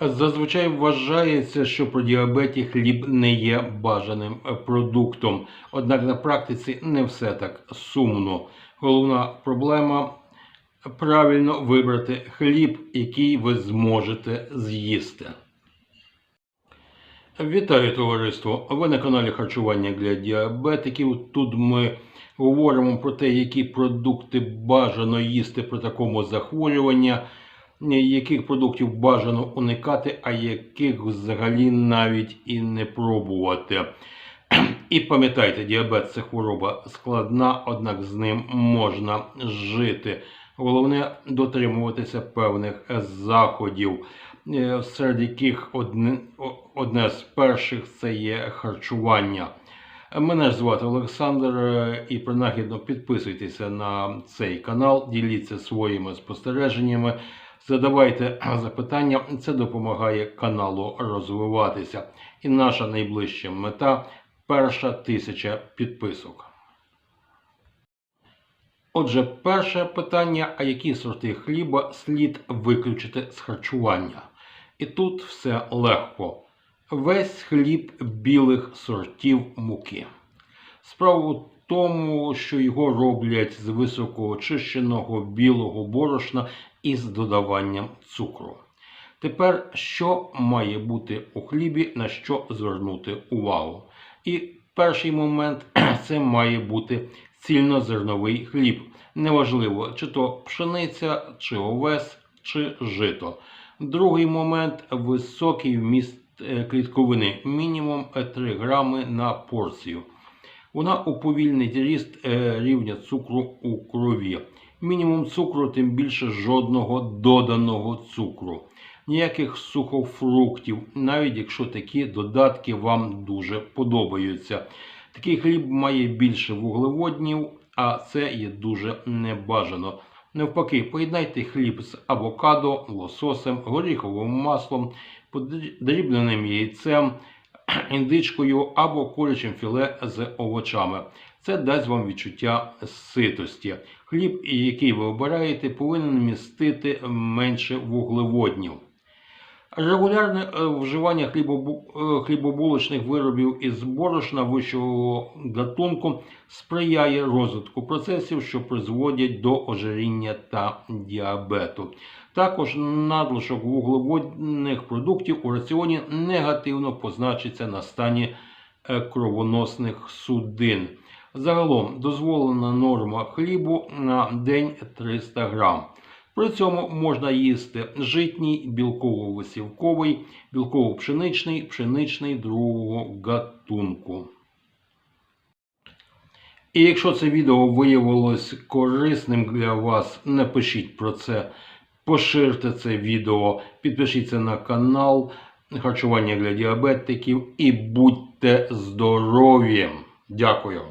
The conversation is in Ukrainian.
Зазвичай вважається, що при діабеті хліб не є бажаним продуктом. Однак на практиці не все так сумно. Головна проблема правильно вибрати хліб, який ви зможете з'їсти. Вітаю товариство! Ви на каналі Харчування для діабетиків. Тут ми говоримо про те, які продукти бажано їсти при такому захворюванні, яких продуктів бажано уникати, а яких взагалі навіть і не пробувати. І пам'ятайте, діабет це хвороба складна, однак з ним можна жити. Головне дотримуватися певних заходів, е, серед яких одне, одне з перших це є харчування. Мене ж звати Олександр, е, і принагідно підписуйтеся на цей канал, діліться своїми спостереженнями, задавайте запитання. Це допомагає каналу розвиватися. І наша найближча мета перша тисяча підписок. Отже, перше питання: а які сорти хліба слід виключити з харчування? І тут все легко. Весь хліб білих сортів муки. Справа в тому, що його роблять з високоочищеного білого борошна із додаванням цукру. Тепер, що має бути у хлібі, на що звернути увагу? І перший момент це має бути цільнозерновий хліб. Неважливо, чи то пшениця, чи овес, чи жито. Другий момент високий вміст е, клітковини, мінімум е, 3 грами на порцію. Вона уповільнить ріст е, рівня цукру у крові. Мінімум цукру, тим більше жодного доданого цукру. Ніяких сухофруктів, навіть якщо такі додатки вам дуже подобаються. Такий хліб має більше вуглеводнів, а це є дуже небажано. Навпаки, поєднайте хліб з авокадо, лососем, горіховим маслом, подрібненим яйцем, індичкою або курячим філе з овочами. Це дасть вам відчуття ситості. Хліб, який ви обираєте, повинен містити менше вуглеводнів. Регулярне е, вживання е, хлібобулочних виробів із борошна вищого гатунку сприяє розвитку процесів, що призводять до ожиріння та діабету. Також надлишок вуглеводних продуктів у раціоні негативно позначиться на стані е, кровоносних судин. Загалом дозволена норма хлібу на день 300 грам. При цьому можна їсти житній, білково-висівковий, білково-пшеничний, пшеничний другого гатунку. І якщо це відео виявилось корисним для вас, напишіть про це, поширте це відео, підпишіться на канал Харчування для діабетиків і будьте здорові! Дякую!